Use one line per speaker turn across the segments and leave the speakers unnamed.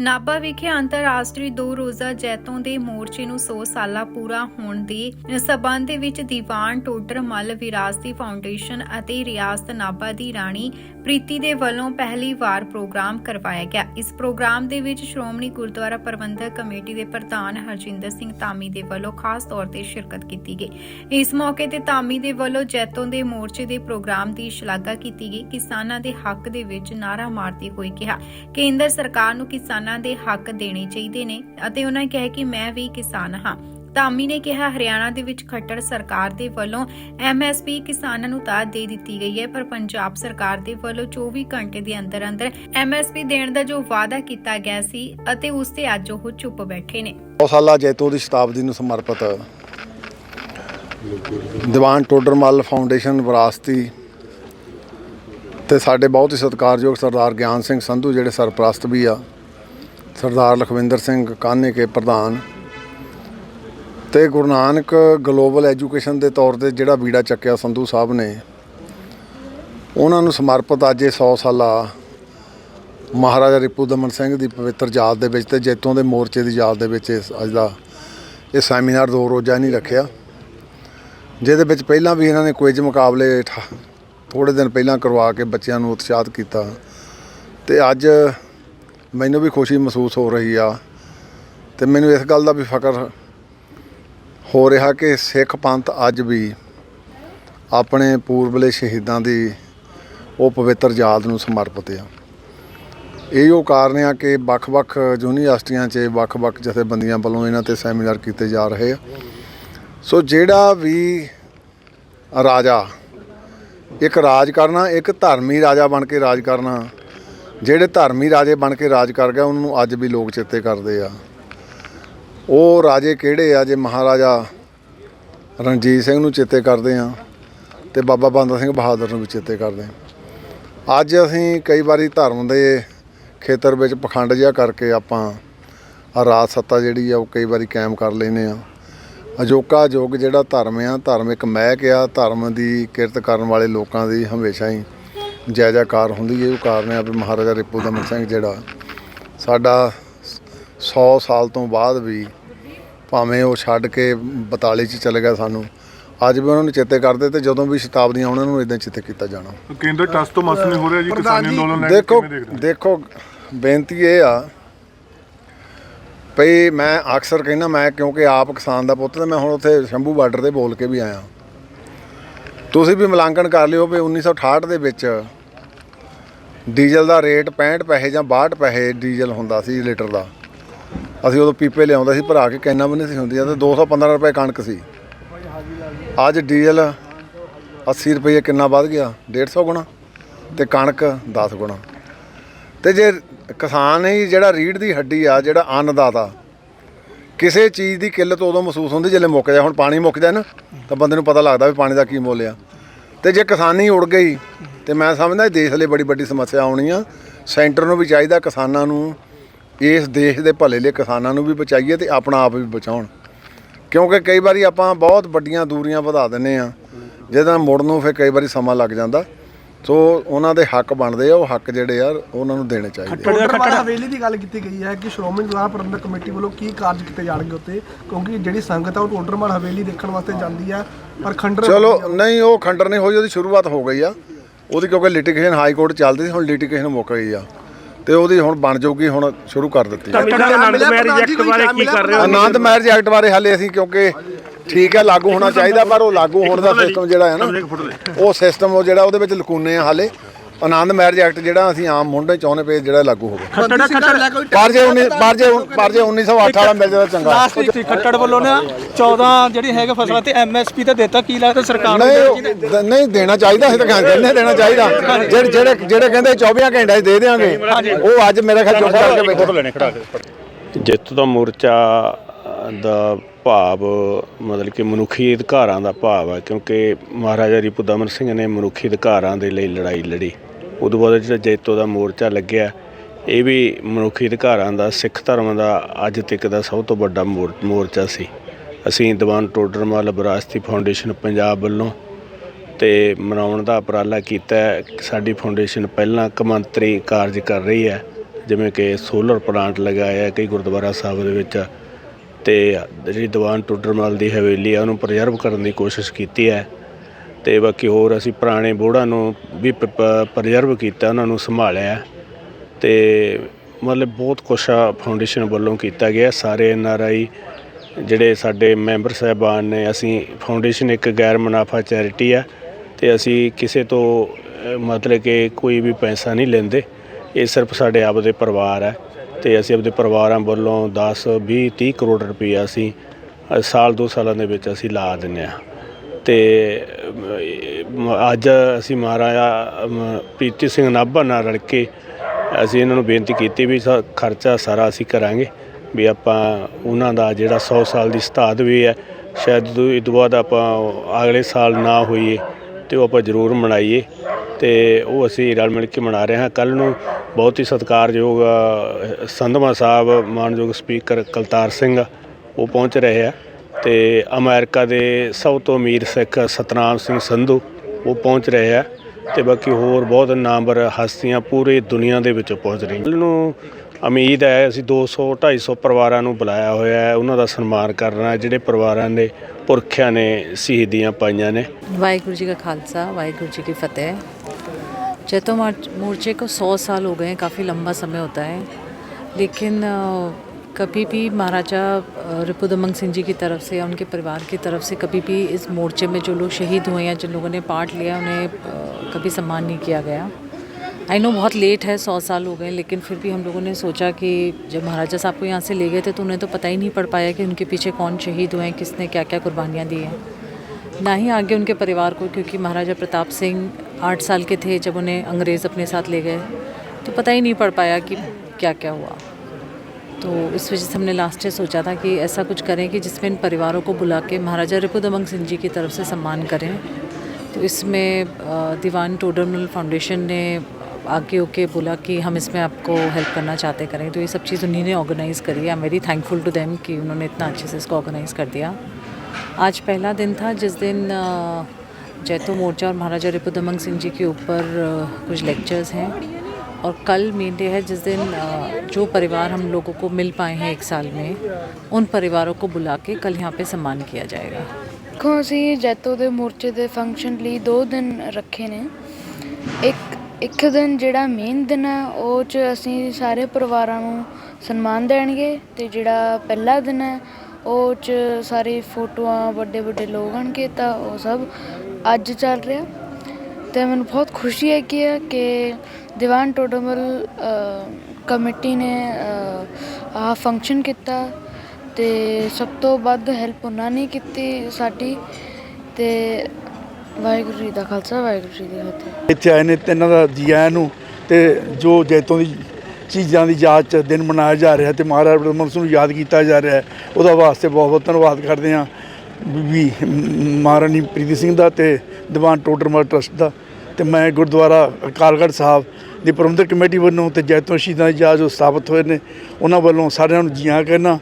ਨਾਭਾ ਵਿਖੇ ਅੰਤਰਰਾਸ਼ਟਰੀ ਦੋ ਰੋਜ਼ਾ ਜੈਤੋਂ ਦੇ ਮੋਰਚੇ ਨੂੰ 100 ਸਾਲਾ ਪੂਰਾ ਹੋਣ ਦੇ ਸਬੰਧ ਵਿੱਚ ਦੀਵਾਨ ਟੋਡਰ ਮੱਲ ਵਿਰਾਸਤੀ ਫਾਊਂਡੇਸ਼ਨ ਅਤੇ ਰਿਆਸਤ ਨਾਭਾ ਦੀ ਰਾਣੀ ਪ੍ਰੀਤੀ ਦੇ ਵੱਲੋਂ ਪਹਿਲੀ ਵਾਰ ਪ੍ਰੋਗਰਾਮ ਕਰਵਾਇਆ ਗਿਆ। ਇਸ ਪ੍ਰੋਗਰਾਮ ਦੇ ਵਿੱਚ ਸ਼੍ਰੋਮਣੀ ਗੁਰਦੁਆਰਾ ਪ੍ਰਬੰਧਕ ਕਮੇਟੀ ਦੇ ਪ੍ਰਧਾਨ ਹਰਜਿੰਦਰ ਸਿੰਘ ਧਾਮੀ ਦੇ ਵੱਲੋਂ ਖਾਸ ਤੌਰ ਤੇ ਸ਼ਿਰਕਤ ਕੀਤੀ ਗਈ। ਇਸ ਮੌਕੇ ਤੇ ਧਾਮੀ ਦੇ ਵੱਲੋਂ ਜੈਤੋਂ ਦੇ ਮੋਰਚੇ ਦੇ ਪ੍ਰੋਗਰਾਮ ਦੀ ਸ਼ਲਾਘਾ ਕੀਤੀ ਗਈ। ਕਿਸਾਨਾਂ ਦੇ ਹੱਕ ਦੇ ਵਿੱਚ ਨਾਰਾ ਮਾਰਦੇ ਹੋਏ ਕਿਹਾ। ਕੇਂਦਰ ਸਰਕਾਰ ਨੂੰ ਕਿਸਾਨ ਦੇ ਹੱਕ ਦੇਣੇ ਚਾਹੀਦੇ ਨੇ ਅਤੇ ਉਹਨਾਂ ਕਿਹਾ ਕਿ ਮੈਂ ਵੀ ਕਿਸਾਨ ਹਾਂ। ਧਾਮੀ ਨੇ ਕਿਹਾ, ਹਰਿਆਣਾ ਦੇ ਵਿੱਚ ਖੱਟਰ ਸਰਕਾਰ ਦੇ ਵੱਲੋਂ ਐਮਐਸਪੀ ਕਿਸਾਨਾਂ ਨੂੰ ਤਾਂ ਦੇ ਦਿੱਤੀ ਗਈ ਹੈ, ਪਰ ਪੰਜਾਬ ਸਰਕਾਰ ਦੇ ਵੱਲੋਂ 24 ਘੰਟੇ ਦੇ ਅੰਦਰ ਅੰਦਰ ਐਮਐਸਪੀ ਦੇਣ ਦਾ ਜੋ ਵਾਅਦਾ ਕੀਤਾ ਗਿਆ ਸੀ ਅਤੇ ਉਸ ਤੇ ਅੱਜ ਉਹ ਚੁੱਪ ਬੈਠੇ ਨੇ।
ਸੌ ਸਾਲਾ ਜੈਤੋ ਦੀ ਸ਼ਤਾਬਦੀ ਨੂੰ ਸਮਰਪਿਤ ਦੀਵਾਨ ਟੋਡਰਮੱਲ ਫਾਊਂਡੇਸ਼ਨ ਵਿਰਾਸਤੀ ਤੇ ਸਾਡੇ ਬਹੁਤ ਹੀ ਸਤਿਕਾਰਯੋਗ ਸਰਦਾਰ ਗਿਆਨ ਸਿੰਘ ਸੰਧੂ, ਜਿਹੜੇ ਸਰਪ੍ਰਸਤ ਵੀ ਆ ਸਰਦਾਰ ਲਖਵਿੰਦਰ ਸਿੰਘ ਕਾਨੇ ਕੇ ਪ੍ਰਧਾਨ ਤੇ ਗੁਰੂ ਨਾਨਕ ਗਲੋਬਲ ਐਜੂਕੇਸ਼ਨ ਦੇ ਤੌਰ ਤੇ ਜਿਹੜਾ ਬੀੜਾ ਚੱਕਿਆ ਸੰਧੂ ਸਾਹਿਬ ਨੇ, ਉਹਨਾਂ ਨੂੰ ਸਮਰਪਿਤ ਅੱਜ ਇਹ 100 ਸਾਲਾ ਮਹਾਰਾਜਾ ਰਿਪੂ ਦਮਨ ਸਿੰਘ ਦੀ ਪਵਿੱਤਰ ਯਾਦ ਦੇ ਵਿੱਚ ਤੇ ਜੈਤੋਂ ਦੇ ਮੋਰਚੇ ਦੀ ਯਾਦ ਦੇ ਵਿੱਚ ਇਸ ਅੱਜ ਦਾ ਇਹ ਸੈਮੀਨਾਰ ਦੋ ਰੋਜ਼ਾ ਨਹੀਂ ਰੱਖਿਆ, ਜਿਹਦੇ ਵਿੱਚ ਪਹਿਲਾਂ ਵੀ ਇਹਨਾਂ ਨੇ ਕੁਇਜ਼ ਮੁਕਾਬਲੇ ਥੋੜੇ ਦਿਨ ਪਹਿਲਾਂ ਕਰਵਾ ਕੇ ਬੱਚਿਆਂ ਨੂੰ ਉਤਸ਼ਾਹਿਤ ਕੀਤਾ ਤੇ ਅੱਜ ਮੈਨੂੰ ਵੀ ਖੁਸ਼ੀ ਮਹਿਸੂਸ ਹੋ ਰਹੀ ਆ ਤੇ ਮੈਨੂੰ ਇਸ ਗੱਲ ਦਾ ਵੀ ਫਕਰ ਹੋ ਰਿਹਾ ਕਿ ਸਿੱਖ ਪੰਥ ਅੱਜ ਵੀ ਆਪਣੇ ਪੂਰਬਲੇ ਸ਼ਹੀਦਾਂ ਦੀ ਉਹ ਪਵਿੱਤਰ ਯਾਦ ਨੂੰ ਸਮਰਪਿਤ ਆ। ਇਹ ਉਹ ਕਾਰਨ ਆ ਕਿ ਵੱਖ-ਵੱਖ ਯੂਨੀਵਰਸਿਟੀਆਂ 'ਚ ਵੱਖ-ਵੱਖ ਜਥੇਬੰਦੀਆਂ ਵੱਲੋਂ ਇਹਨਾਂ ਤੇ ਸੈਮੀਨਾਰ ਕੀਤੇ ਜਾ ਰਹੇ ਆ। ਸੋ ਜਿਹੜਾ ਵੀ ਰਾਜਾ, ਇੱਕ ਰਾਜ ਕਰਨਾ, ਇੱਕ ਧਰਮੀ ਰਾਜਾ ਬਣ ਕੇ ਰਾਜ ਕਰਨਾ ਜਿਹੜੇ ਧਰਮੀ ਰਾਜੇ ਬਣ ਕੇ ਰਾਜ ਕਰ ਗਿਆ ਉਹਨਾਂ ਨੂੰ ਅੱਜ ਵੀ ਲੋਕ ਚੇਤੇ ਕਰਦੇ ਆ। ਉਹ ਰਾਜੇ ਕਿਹੜੇ ਆ ਜੇ ਮਹਾਰਾਜਾ ਰਣਜੀਤ ਸਿੰਘ ਨੂੰ ਚੇਤੇ ਕਰਦੇ ਆ ਤੇ ਬਾਬਾ ਬੰਦਾ ਸਿੰਘ ਬਹਾਦਰ ਨੂੰ ਵੀ ਚੇਤੇ ਕਰਦੇ ਆ। ਅੱਜ ਅਸੀਂ ਕਈ ਵਾਰੀ ਧਰਮ ਦੇ ਖੇਤਰ ਵਿੱਚ ਪਖੰਡ ਜਿਹਾ ਕਰਕੇ ਆਪਾਂ ਰਾਜ ਸੱਤਾ ਜਿਹੜੀ ਆ, ਉਹ ਕਈ ਵਾਰੀ ਕਾਇਮ ਕਰ ਲੈਨੇ ਆ। ਅਜੋਕਾ ਯੁੱਗ ਜਿਹੜਾ ਧਰਮ ਆ, ਧਰਮ ਇੱਕ ਮਹਿਕ ਆ, ਧਰਮ ਦੀ ਕਿਰਤ ਕਰਨ ਵਾਲੇ ਲੋਕਾਂ ਦੀ ਹਮੇਸ਼ਾ ਹੀ ਜੈ ਜੈਕਾਰ ਹੁੰਦੀ ਹੈ ਉਹ ਕਾਰਨ ਆ ਵੀ ਮਹਾਰਾਜਾ ਰਿਪੂ ਦਮਨ ਸਿੰਘ ਜਿਹੜਾ ਸਾਡਾ 100 ਸਾਲ ਤੋਂ ਬਾਅਦ ਵੀ ਭਾਵੇਂ ਉਹ ਛੱਡ ਕੇ 42 ਚ ਚਲੇ ਗਿਆ ਸਾਨੂੰ ਅੱਜ ਵੀ ਉਹਨਾਂ ਨੂੰ ਚੇਤੇ ਕਰਦੇ ਤੇ ਜਦੋਂ ਵੀ ਸ਼ਤਾਬਦੀਆਂ ਉਹਨਾਂ ਨੂੰ ਇਦਾਂ ਚੇਤੇ ਕੀਤਾ ਜਾਣਾ
ਕੇਂਦਰ ਟਸ ਤੋਂ ਮਸ ਨਹੀਂ ਹੋ ਰਿਹਾ ਜੀ ਕਿਸਾਨੀ ਅੰਦੋਲਨ ਲੈ ਕੇ
ਦੇਖੋ
ਹੋ?
ਦੇਖੋ ਬੇਨਤੀ ਇਹ ਆ ਭਈ ਮੈਂ ਅਕਸਰ ਕਹਿੰਦਾ ਮੈਂ ਕਿਉਂਕਿ ਆਪ ਕਿਸਾਨ ਦਾ ਪੁੱਤ ਤੇ ਮੈਂ ਹੁਣ ਉੱਥੇ ਸ਼ੰਭੂ ਬਾਰਡਰ ਤੇ ਬੋਲ ਕੇ ਵੀ ਆਇਆ ਤੁਸੀਂ ਵੀ ਮੁਲਾਂਕਣ ਕਰ ਲਿਓ ਵੀ 1968 ਦੇ ਵਿੱਚ ਡੀਜ਼ਲ ਦਾ ਰੇਟ 65 ਪੈਸੇ ਜਾਂ 62 ਪੈਸੇ ਡੀਜ਼ਲ ਹੁੰਦਾ ਸੀ ਲੀਟਰ ਦਾ। ਅਸੀਂ ਉਦੋਂ ਪੀਪੇ ਲਿਆਉਂਦਾ ਸੀ, ਭਰਾ ਕੇ ਕੈਨਾ ਵੀ ਨਹੀਂ ਸੀ ਹੁੰਦੀਆਂ ਤੇ 215 ਰੁਪਏ ਕਣਕ ਸੀ। ਅੱਜ ਡੀਜ਼ਲ 80 ਰੁਪਏ ਕਿੰਨਾ ਵੱਧ ਗਿਆ? 150 ਗੁਣਾ ਤੇ ਕਣਕ 10 ਗੁਣਾ। ਤੇ ਜੇ ਕਿਸਾਨ ਹੀ ਜਿਹੜਾ ਰੀੜ ਦੀ ਹੱਡੀ ਆ, ਜਿਹੜਾ ਅੰਨਦਾਤਾ ਕਿਸੇ ਚੀਜ਼ ਦੀ ਕਿੱਲਤ ਉਦੋਂ ਮਹਿਸੂਸ ਹੁੰਦੀ ਜਦੋਂ ਮੁੱਕ ਜਾਏ। ਹੁਣ ਪਾਣੀ ਮੁੱਕ ਜਾਏ ਨਾ, ਤਾਂ ਬੰਦੇ ਨੂੰ ਪਤਾ ਲੱਗਦਾ ਵੀ ਪਾਣੀ ਦਾ ਕੀ ਮੁੱਲ ਆ। ਤੇ ਜੇ ਕਿਸਾਨੀ ਉੜ ਗਈ, ਤੇ ਮੈਂ ਸਮਝਦਾ ਇਹ ਦੇਸ਼ ਲਈ ਬੜੀ ਵੱਡੀ ਸਮੱਸਿਆ ਆਉਣੀ ਆ। ਸੈਂਟਰ ਨੂੰ ਵੀ ਚਾਹੀਦਾ ਕਿਸਾਨਾਂ ਨੂੰ, ਇਸ ਦੇਸ਼ ਦੇ ਭਲੇ ਲਈ ਕਿਸਾਨਾਂ ਨੂੰ ਵੀ ਬਚਾਈਏ ਤੇ ਆਪਣਾ ਆਪ ਵੀ ਬਚਾਉਣ। ਕਿਉਂਕਿ ਕਈ ਵਾਰੀ ਆਪਾਂ ਬਹੁਤ ਵੱਡੀਆਂ ਦੂਰੀਆਂ ਵਧਾ ਦਿੰਨੇ ਆ। ਜਿਹਦੇ ਨਾਲ ਮੁੜਨ ਨੂੰ ਫਿਰ ਕਈ ਵਾਰੀ ਸਮਾਂ ਲੱਗ ਜਾਂਦਾ। ਸੋ ਉਹਨਾਂ ਦੇ ਹੱਕ ਬਣਦੇ ਆ ਉਹ ਹੱਕ ਜਿਹੜੇ ਆ ਉਹਨਾਂ ਨੂੰ ਦੇਣੇ ਚਾਹੀਦੇ ਆ।
ਟੋਡਰਮਲ ਹਵੇਲੀ ਦੀ ਗੱਲ ਕੀਤੀ ਗਈ ਹੈ ਕਿ ਸ਼੍ਰੋਮਣੀ ਗੁਰਦੁਆਰਾ ਪ੍ਰਬੰਧਕ ਕਮੇਟੀ ਵੱਲੋਂ ਕੀ ਕਾਰਜ ਕੀਤੇ ਜਾਣਗੇ ਉੱਤੇ ਕਿਉਂਕਿ ਜਿਹੜੀ ਸੰਗਤ ਆ ਉਹ ਟੋਡਰਮਲ ਹਵੇਲੀ ਦੇਖਣ ਵਾਸਤੇ ਜਾਂਦੀ ਆ ਪਰ ਖੰਡਰ
ਚਲੋ ਨਹੀਂ ਉਹ ਖੰਡਰ ਨਹੀਂ ਹੋਈ ਉਹਦੀ ਸ਼ੁਰੂਆਤ ਹੋ ਗਈ ਆ ਉਹਦੀ ਕਿਉਂਕਿ ਲਿਟੀਗੇਸ਼ਨ ਹਾਈ ਕੋਰਟ ਚੱਲਦੀ ਸੀ ਹੁਣ ਲਿਟੀਗੇਸ਼ਨ ਮੁੱਕ ਗਈ ਆ ਤੇ ਉਹਦੀ ਹੁਣ ਬਣ ਜਾਊਗੀ ਹੁਣ ਸ਼ੁਰੂ ਕਰ ਦਿੱਤੀ ਆ।
ਆਨੰਦ ਮੈਰਿਜ ਐਕਟ ਬਾਰੇ ਕੀ ਕਰ ਰਹੇ
ਆਨੰਦ ਮੈਰਿਜ ਐਕਟ ਬਾਰੇ ਹਾਲੇ ਅਸੀਂ ਕਿਉਂਕਿ ਠੀਕ ਹੈ ਲਾਗੂ ਹੋਣਾ ਚਾਹੀਦਾ ਪਰ ਉਹ ਲਾਗੂ ਹੋਣ ਦਾ ਸਿਸਟਮ ਜਿਹੜਾ ਹੈ ਨਾ ਉਹ ਸਿਸਟਮ ਉਹ ਜਿਹੜਾ ਉਹਦੇ ਵਿੱਚ ਲਕੂਨੇ ਆ ਹਾਲੇ। ਆਨੰਦ ਮੈਰਿਜ ਐਕਟ ਜਿਹੜਾ ਅਸੀਂ ਆਮ ਮੁੰਡੇ ਚਾਹੁੰਦੇ ਪਏ ਜਿਹੜਾ ਲਾਗੂ ਹੋਵੇ।
ਖੱਟੜਾ ਖੱਟੜ
ਪਰ ਜੇ 19 ਪਰ ਜੇ ਪਰ ਜੇ 1908 ਵਾਲਾ ਮਿਲ ਜਾਵੇ ਚੰਗਾ।
ਲਾਸਟ ਖੱਟੜ ਵੱਲੋਂ ਨਾ 14 ਜਿਹੜੀ ਹੈਗੇ ਫਸਲਾਂ ਤੇ ਐਮਐਸਪੀ ਤੇ ਦਿੱਤਾ ਕੀ ਲੱਗਦਾ ਸਰਕਾਰ ਨੂੰ?
ਨਹੀਂ ਦੇਣਾ ਚਾਹੀਦਾ ਅਸੀਂ ਤਾਂ ਕਹਿੰਦੇ ਦੇਣਾ ਚਾਹੀਦਾ। ਜਿਹੜੇ ਜਿਹੜੇ ਜਿਹੜੇ ਕਹਿੰਦੇ 24 ਘੰਟੇ 'ਚ ਦੇ ਦੇਵਾਂਗੇ ਉਹ ਅੱਜ ਮੇਰੇ ਖਿਆਲ ਚੁੱਪ ਕਰਕੇ ਬੈਠੇ।
ਜਿੱਤ ਦਾ ਮੋਰਚਾ ਦਾ ਭਾਵ, ਮਤਲਬ ਕਿ ਮਨੁੱਖੀ ਅਧਿਕਾਰਾਂ ਦਾ ਭਾਵ ਹੈ, ਕਿਉਂਕਿ ਮਹਾਰਾਜਾ ਰਿਪੂ ਦਮਨ ਸਿੰਘ ਨੇ ਮਨੁੱਖੀ ਅਧਿਕਾਰਾਂ ਦੇ ਲਈ ਲੜਾਈ ਲੜੀ। ਉਦੋਂ ਬਾਅਦ ਜਿਹੜਾ ਜੈਤੋ ਦਾ ਮੋਰਚਾ ਲੱਗਿਆ, ਇਹ ਵੀ ਮਨੁੱਖੀ ਅਧਿਕਾਰਾਂ ਦਾ, ਸਿੱਖ ਧਰਮ ਦਾ ਅੱਜ ਤੱਕ ਦਾ ਸਭ ਤੋਂ ਵੱਡਾ ਮੋਰ- ਮੋਰਚਾ ਸੀ। ਅਸੀਂ ਦੀਵਾਨ ਟੋਡਰਮਲ ਵਿਰਾਸਤੀ ਫਾਊਂਡੇਸ਼ਨ ਪੰਜਾਬ ਵੱਲੋਂ ਤੇ ਮਨਾਉਣ ਦਾ ਉਪਰਾਲਾ ਕੀਤਾ ਸਾਡੀ ਫਾਊਂਡੇਸ਼ਨ ਪਹਿਲਾਂ ਕਮੰਤਰੀ ਕਾਰਜ ਕਰ ਰਹੀ ਹੈ, ਜਿਵੇਂ ਕਿ ਸੋਲਰ ਪਲਾਂਟ ਲਗਾਇਆ ਕਈ ਗੁਰਦੁਆਰਾ ਸਾਹਿਬ ਦੇ ਵਿੱਚ। ਅਤੇ ਜਿਹੜੀ ਦੀਵਾਨ ਟੋਡਰਮਲ ਦੀ ਹਵੇਲੀ ਆ, ਉਹਨੂੰ ਪ੍ਰੀਜ਼ਰਵ ਕਰਨ ਦੀ ਕੋਸ਼ਿਸ਼ ਕੀਤੀ ਹੈ ਅਤੇ ਬਾਕੀ ਹੋਰ ਅਸੀਂ ਪੁਰਾਣੇ ਬੋੜਾਂ ਨੂੰ ਵੀ ਪ੍ਰੀਜ਼ਰਵ ਕੀਤਾ, ਉਹਨਾਂ ਨੂੰ ਸੰਭਾਲਿਆ ਅਤੇ ਮਤਲਬ ਬਹੁਤ ਕੁਛ ਆ ਫਾਊਂਡੇਸ਼ਨ ਵੱਲੋਂ ਕੀਤਾ ਗਿਆ ਸਾਰੇ ਐਨ ਆਰ ਆਈ ਜਿਹੜੇ ਸਾਡੇ ਮੈਂਬਰ ਸਾਹਿਬਾਨ ਨੇ, ਅਸੀਂ ਫਾਊਂਡੇਸ਼ਨ ਇੱਕ ਗੈਰ ਮੁਨਾਫਾ ਚੈਰਿਟੀ ਆ ਅਤੇ ਅਸੀਂ ਕਿਸੇ ਤੋਂ ਮਤਲਬ ਕਿ ਕੋਈ ਵੀ ਪੈਸਾ ਨਹੀਂ ਲੈਂਦੇ। ਇਹ ਸਿਰਫ ਸਾਡੇ ਆਪ ਦੇ ਪਰਿਵਾਰ ਹੈ। ਤੇ ਅਸੀਂ ਆਪਦੇ ਪਰਿਵਾਰਾਂ ਵੱਲੋਂ 10 20 30 ਕਰੋੜ ਰੁਪਈਆ ਅਸੀਂ ਸਾਲ ਦੋ ਸਾਲਾਂ ਦੇ ਵਿੱਚ ਅਸੀਂ ਲਾ ਦਿੰਦੇ ਆ ਤੇ ਅਮ, ਅੱਜ ਅਸੀਂ ਮਹਾਰਾਜਾ ਪ੍ਰੀਤੀ ਸਿੰਘ ਨਾਭਾ ਨਾਲ ਰਲ ਕੇ ਅਸੀਂ ਇਹਨਾਂ ਨੂੰ ਬੇਨਤੀ ਕੀਤੀ ਵੀ ਸਾ- ਖਰਚਾ ਸਾਰਾ ਅਸੀਂ ਕਰਾਂਗੇ ਵੀ ਆਪਾਂ ਉਹਨਾਂ ਦਾ ਜਿਹੜਾ 100 ਸਾਲ ਦੀ ਸਤਾਦ ਵੀ ਹੈ ਸ਼ਾਇਦ ਇਹ ਤੋਂ ਬਾਅਦ ਆਪਾਂ ਅਗਲੇ ਸਾਲ ਨਾ ਹੋਈਏ ਤੇ ਉਹ ਆਪਾਂ ਜ਼ਰੂਰ ਮਨਾਈਏ। ਤੇ ਉਹ ਅਸੀਂ ਰਲ ਮਿਲ ਕੇ ਮਨਾ ਰਹੇ ਹਾਂ। ਕੱਲ ਨੂੰ ਬਹੁਤ ਹੀ ਸਤਿਕਾਰਯੋਗ ਸੰਧਵਾ ਸਾਹਿਬ, ਮਾਨਯੋਗ ਸਪੀਕਰ ਕਲਤਾਰ ਸਿੰਘ ਉਹ ਪਹੁੰਚ ਰਹੇ ਆ ਤੇ ਅਮਰੀਕਾ ਦੇ ਸਭ ਤੋਂ ਅਮੀਰ ਸਿੱਖ ਸਤਨਾਮ ਸਿੰਘ ਸੰਧੂ ਉਹ ਪਹੁੰਚ ਰਹੇ ਆ ਤੇ ਬਾਕੀ ਹੋਰ ਬਹੁਤ ਨਾਮਵਰ ਹਸਤੀਆਂ ਪੂਰੇ ਦੁਨੀਆ ਦੇ ਵਿੱਚ ਪਹੁੰਚ ਰਹੀਆਂ। ਨੂੰ ਉਮੀਦ ਹੈ ਅਸੀਂ 200 250 ਪਰਿਵਾਰਾਂ ਨੂੰ ਬੁਲਾਇਆ ਹੋਇਆ ਹੈ। ਉਹਨਾਂ ਦਾ ਸਨਮਾਨ ਕਰਨਾ ਜਿਹੜੇ ਪਰਿਵਾਰਾਂ ਨੇ ਪੁਰਖਿਆਂ ਨੇ ਸ਼ਹੀਦੀਆਂ ਪਾਈਆਂ ਨੇ।
ਵਾਹਿਗੁਰੂ ਜੀ ਕਾ ਖਾਲਸਾ, ਵਾਹਿਗੁਰੂ ਜੀ ਕੀ ਫਤਿਹ। जैतो मार्च- को सौ साल हो गए हैं, काफ़ी लंबा समय होता है। लेकिन कभी भी महाराजा रिपुदमन सिंह जी की तरफ़ से या उनके परिवार की तरफ़ से कभी भी इस मोर्चे में जो लोग शहीद हुए या जिन लोगों ने पार्ट लिया, उन्हें कभी सम्मान नहीं किया गया। आई नो बहुत लेट है, सौ साल हो गए लेकिन फिर भी हम लोगों ने सोचा कि जब महाराजा साहब को यहाँ से ले गए थे तो उन्हें तो पता ही नहीं पड़ पाया कि उनके पीछे कौन शहीद हुए हैं, किसने क्या क्या कुर्बानियाँ दी हैं। ना ही आगे उनके परिवार को, क्योंकि महाराजा प्रताप सिंह आठ साल के थे जब उन्हें अंग्रेज़ अपने साथ ले गए तो पता ही नहीं पड़ पाया कि क्या क्या हुआ। तो इस वजह से हमने लास्ट ईयर सोचा था कि ऐसा कुछ करें कि जिसमें इन परिवारों को बुला के महाराजा रिपुदमन सिंह जी की तरफ़ से सम्मान करें। तो इसमें दीवान टोडरमल फाउंडेशन ने आगे होके बोला कि हम इसमें आपको हेल्प करना चाहते करें। तो ये सब चीज़ उन्हीं ने ऑर्गेनाइज़ करी I am very thankful to them कि उन्होंने इतना अच्छे से इसको ऑर्गेनाइज़ कर दिया। आज पहला दिन था, जिस दिन जैतो मोर्चा और महाराजा रिपुदमन सिंह जी के ऊपर अ, कुछ लेक्चर्स हैं और कल मेन डे है जिस दिन अ, जो परिवार हम लोगों को मिल पाए हैं एक साल में उन परिवारों को बुला के कल यहाँ पे सम्मान किया जाएगा
ਦੇਖੋ ਅਸੀਂ ਜੈਤੋ ਦੇ ਮੋਰਚੇ ਦੇ ਫੰਕਸ਼ਨ ਲਈ ਦੋ ਦਿਨ ਰੱਖੇ ਨੇ ਇੱਕ ਇੱਕ ਦਿਨ ਜਿਹੜਾ ਮੇਨ ਦਿਨ ਹੈ ਉਹ 'ਚ ਅਸੀਂ ਸਾਰੇ ਪਰਿਵਾਰਾਂ ਨੂੰ ਸਨਮਾਨ ਦੇਣਗੇ ਤੇ ਜਿਹੜਾ ਪਹਿਲਾ ਦਿਨ ਹੈ ਉਹ 'ਚ ਸਾਰੇ ਫੋਟੋਆਂ ਵੱਡੇ ਵੱਡੇ ਲੋਕ ਆਣਗੇ ਤਾਂ ਉਹ ਸਭ ਅੱਜ ਚੱਲ ਰਿਹਾ ਤੇ ਮੈਨੂੰ ਬਹੁਤ ਖੁਸ਼ੀ ਹੈ ਕਿ ਕਿ ਦੀਵਾਨ ਟੋਡਮਲ ਕਮੇਟੀ ਨੇ ਅ, ਆਹ ਫੰਕਸ਼ਨ ਕੀਤਾ ਤੇ ਸਭ ਤੋਂ ਵੱਧ ਹੈਲਪ ਉਹਨਾਂ ਨੇ ਕੀਤੀ ਸਾਡੀ ਤੇ ਵਾਹਿਗੁਰੂ ਜੀ ਦਾ ਖਾਲਸਾ ਵਾਹਿਗੁਰੂ ਜੀ ਦੀ ਫਤਿਹ।
ਇੱਥੇ ਆਏ ਨੇ ਤੇ ਇਹਨਾਂ ਦਾ ਜੀ ਆਇਆਂ ਨੂੰ ਤੇ ਜੋ ਜੈਤੋਂ ਦੀ ਚੀਜ਼ਾਂ ਦੀ ਯਾਦ ਚ ਦਿਨ ਮਨਾਇਆ ਜਾ ਰਿਹਾ ਤੇ ਮਹਾਰਾਜਾ ਬ੍ਰਹਮਸ ਨੂੰ ਯਾਦ ਕੀਤਾ ਜਾ ਰਿਹਾ ਹੈ ਉਹਦਾ ਵਾਸਤੇ ਬਹੁਤ ਬਹੁਤ ਧੰਨਵਾਦ ਕਰਦੇ ਹਾਂ। ਵੀ ਮਹਾਰਾਣੀ ਪ੍ਰੀਤੀ ਸਿੰਘ ਦਾ ਤੇ ਦੀਵਾਨ ਟੋਡਰਮਲ ਟਰਸਟ ਦਾ ਤੇ ਮੈਂ ਗੁਰਦੁਆਰਾ ਅਕਾਲਗੜ੍ਹ ਸਾਹਿਬ ਦੀ ਪ੍ਰਬੰਧਕ ਕਮੇਟੀ ਵੱਲੋਂ ਤੇ ਜੈਤੋਂ ਸ਼ਹੀਦਾਂ ਦੀ ਯਾਦ ਜੋ ਸਥਾਪਿਤ ਹੋਏ ਨੇ, ਉਹਨਾਂ ਵੱਲੋਂ ਸਾਰਿਆਂ ਨੂੰ ਜੀਆਂ ਆਇਆਂ ਕਹਿਣਾ,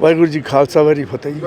ਵਾਹਿਗੁਰੂ ਜੀ ਖਾਲਸਾ, ਵਾਹਿਗੁਰੂ ਫਤਿਹ ਜੀ।